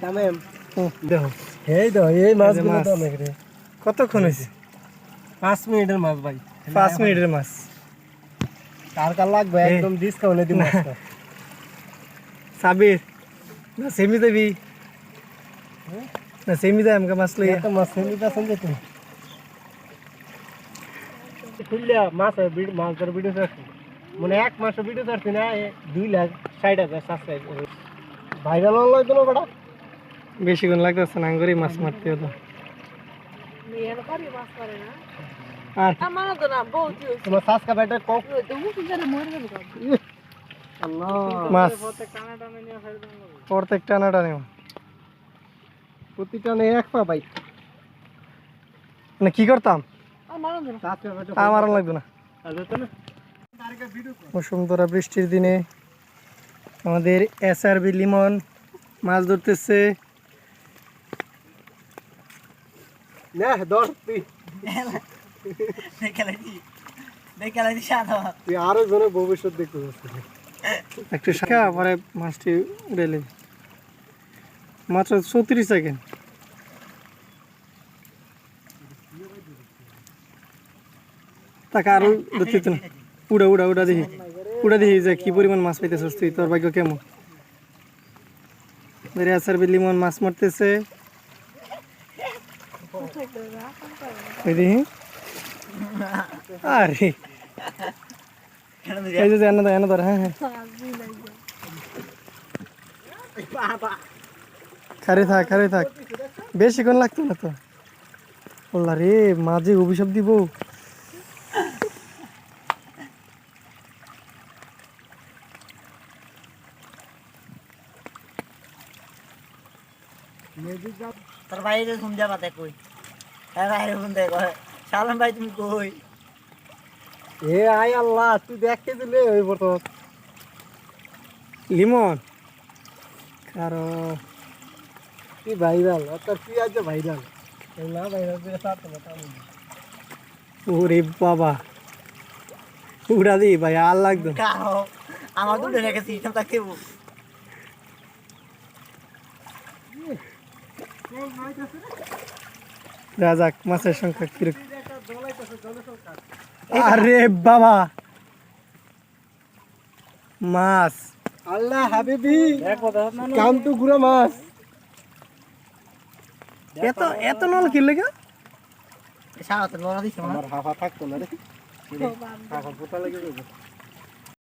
তামেম হুম। দেখো। এই দেখো এই মাছগুলো মাছ। তো অনেক রে। কতক্ষণ হয়েছে? পাঁচ মিনিটের মাছ ভাই। পাঁচ মিনিটের মাছ। কার কার লাগবে? একদম ডিসকাউন্টে মাছটা। সাবির। না সেমি দেবি। না সেমি দেয় আমাকে মাছ লইয়া। এত মাছ ফেলি পাচ্ছেন যে তুমি খুললিয়া মাছ বিড- মাছ ধরে ভিডিও ছাড়ছি। মানে এক মাসে ভিডিও ছাড়ছি না দুই লাখ ষাট হাজার সাবস্ক্রাইব ভাইরাল হলো তো না বেটা? বেশিক্ষণ লাগতেছে না আঙ্গুরি মাছ মারতে হতো। মাছ। আর কক প্রত্যেক টানা টানে এক পা ভাই। মানে কি করতাম? আমার লাগতো না। বসুন্ধরা বৃষ্টির দিনে আমাদের এস আর বি লিমন মাছ ধরতেছে। না ধর তুই তুই আরও জনের ভবিষ্যৎ দেখতে পাচ্ছিস একটু শাখা পরে মাছটি উড়েলে মাত্র চৌত্রিশ সেকেন্ড তাকে আরও ধরতে তো না উড়া উড়া উড়া দেখি উড়া দেখি যে কি পরিমাণ মাছ পাইতেছিস তুই তোর ভাগ্য কেমন? আসার মাছ মারতেছে। আরে এই যে এনে ধর এনে ধর হ্যাঁ হ্যাঁ খারে থাক খারে থাক বেশিক্ষণ লাগতো না তো বললা রে মাঝে অভিশাপ দিব তোর যাবা তে কই? হ্যাঁ কয় সালাম ভাই তুমি কই? এ আই আল্লাহ তুই দেখতে দিলে ওই বর্ত লিমন। কারও তুই ভাইরাল অর্থাৎ তুই আজ ভাইরাল না ভাইরাল দিয়ে সাথে তাও ওরে বাবা। উড়া দি ভাই আর লাগতো আমার রেখে সিস্টেম থাকতে যাক মাছের সংখ্যা কীরকম আরে বাবা! মাছ। আল্লাহ হাবিবি কাম টু গুড়া মাছ। এত এত নল কি লেগে? সারা তো লড়া দিছে আমার হাফা থাকতো না রে। হাফা পোতা লেগে